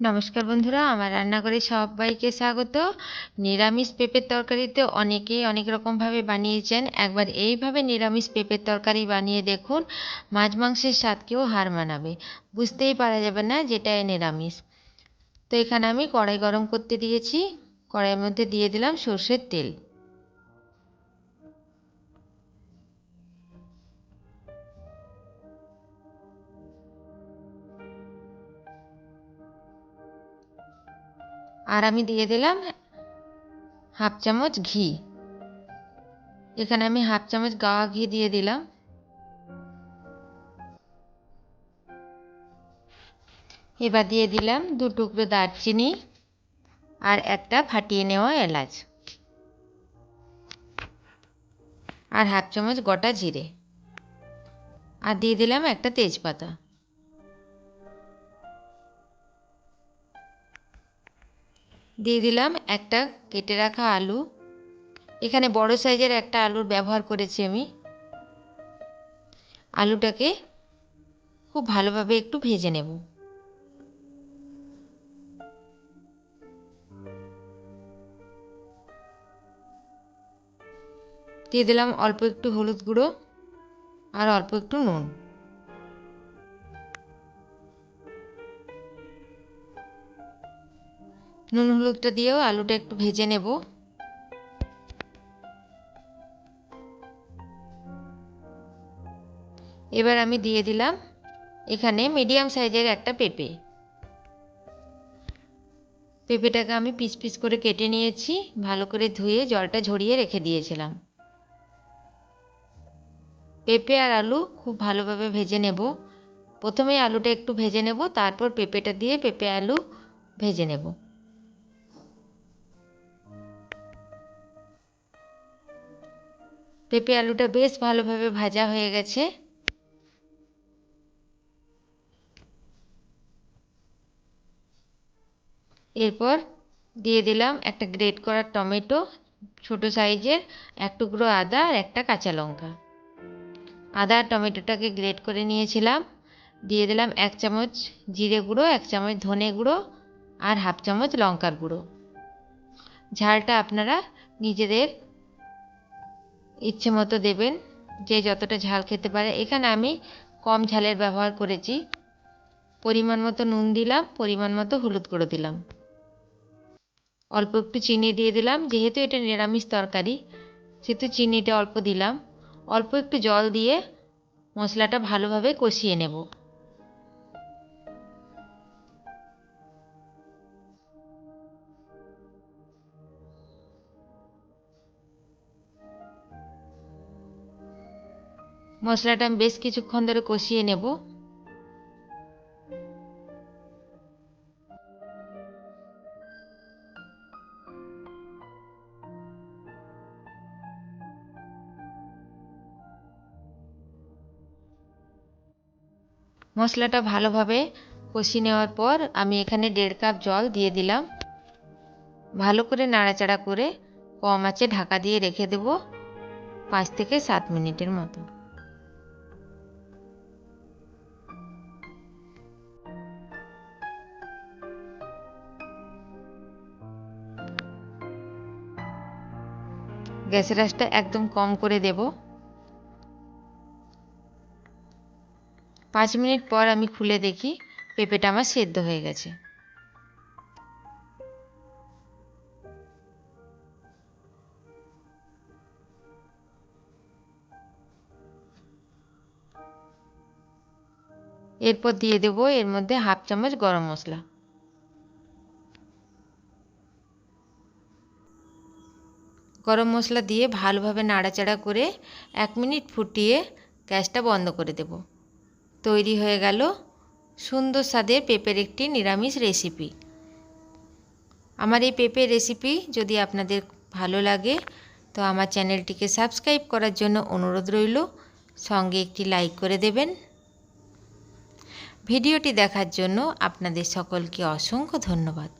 নমস্কার বন্ধুরা, আমার রান্না করে সবাইকে স্বাগত। নিরামিষ পেঁপের তরকারিতে অনেকেই অনেক রকমভাবে বানিয়েছেন। একবার এইভাবে নিরামিষ পেঁপের তরকারি বানিয়ে দেখুন, মাছ মাংসের স্বাদকেও হার মানাবে। বুঝতেই পারা যাবে না যেটা নিরামিষ। তো এখানে আমি কড়াই গরম করতে দিয়েছি। কড়াইয়ের মধ্যে দিয়ে দিলাম সর্ষের তেল। আর আমি দিয়ে দিলাম হাফ চামচ ঘি। এখানে আমি হাফ চামচ গাওয়া ঘি দিয়ে দিলাম। এবার দিয়ে দিলাম দু টুকরো দারচিনি আর একটা ফাটিয়ে নেওয়া এলাচ। আর হাফ চামচ গোটা জিরে। আর দিয়ে দিলাম একটা তেজপাতা। দিয়ে দিলাম একটা কেটে রাখা আলু। এখানে বড় সাইজের একটা আলুর ব্যবহার করেছি আমি। আলুটাকে খুব ভালোভাবে একটু ভেজে নেব। দিয়ে দিলাম অল্প একটু হলুদ গুঁড়ো আর অল্প একটু নুন। নুন, হলুদটা দিয়েও আলুটা একটু ভেজে নেব। এবার আমি দিয়ে দিলাম এখানে মিডিয়াম সাইজের একটা পেঁপে। পেঁপেটাকে আমি পিস পিস করে কেটে নিয়েছি, ভালো করে ধুয়ে জলটা ঝরিয়ে রেখে দিয়েছিলাম। পেঁপে আর আলু খুব ভালোভাবে ভেজে নেব। প্রথমে আলুটা একটু ভেজে নেব, তারপর পেঁপেটা দিয়ে পেঁপে আলু ভেজে নেব। পেঁপে আলুটা বেশ ভালোভাবে ভাজা হয়ে গেছে। এরপর দিয়ে দিলাম একটা গ্রেট করা টমেটো, ছোট সাইজের এক টুকরো আদা আর একটা কাঁচা লঙ্কা। আদা আর টমেটোটাকে গ্রেট করে নিয়েছিলাম। দিয়ে দিলাম এক চামচ জিরে গুঁড়ো, এক চামচ ধনে গুঁড়ো আর হাফ চামচ লঙ্কার গুঁড়ো। ঝালটা আপনারা নিজেদের ইচ্ছে মতো দেবেন যে যতটা ঝাল খেতে পারে। এখানে আমি কম ঝালের ব্যবহার করেছি। পরিমাণ মতো নুন দিলাম, পরিমাণ মতো হলুদ গুঁড়ো দিলাম। অল্প একটু চিনি দিয়ে দিলাম, যেহেতু এটা নিরামিষ তরকারি, সেহেতু চিনিটা অল্প দিলাম। অল্প একটু জল দিয়ে মশলাটা ভালোভাবে কষিয়ে নেব। মশলাটা আমি বেশ কিছুক্ষণ ধরে কষিয়ে নেব। মশলাটা ভালোভাবে কষিয়ে নেওয়ার পর আমি এখানে দেড় কাপ জল দিয়ে দিলাম। ভালো করে নাড়াচাড়া করে কম আঁচে ঢাকা দিয়ে রেখে দেব পাঁচ থেকে সাত মিনিটের মতো। গ্যাসের আঁচটা একদম কম করে দেব। পাঁচ মিনিট পর আমি খুলে দেখি পেঁপেটা আমার সেদ্ধ হয়ে গেছে। এরপর দিয়ে দেবো এর মধ্যে হাফ চামচ গরম মশলা। গরম মশলা দিয়ে ভালোভাবে নাড়াচাড়া করে এক মিনিট ফুটিয়ে গ্যাসটা বন্ধ করে দেব। তৈরি হয়ে গেল সুন্দর স্বাদের পেঁপের একটি নিরামিষ রেসিপি। আমার এই পেঁপের রেসিপি যদি আপনাদের ভালো লাগে, তো আমার চ্যানেলটিকে সাবস্ক্রাইব করার জন্য অনুরোধ রইল। সঙ্গে একটি লাইক করে দেবেন। ভিডিওটি দেখার জন্য আপনাদের সকলকে অসংখ্য ধন্যবাদ।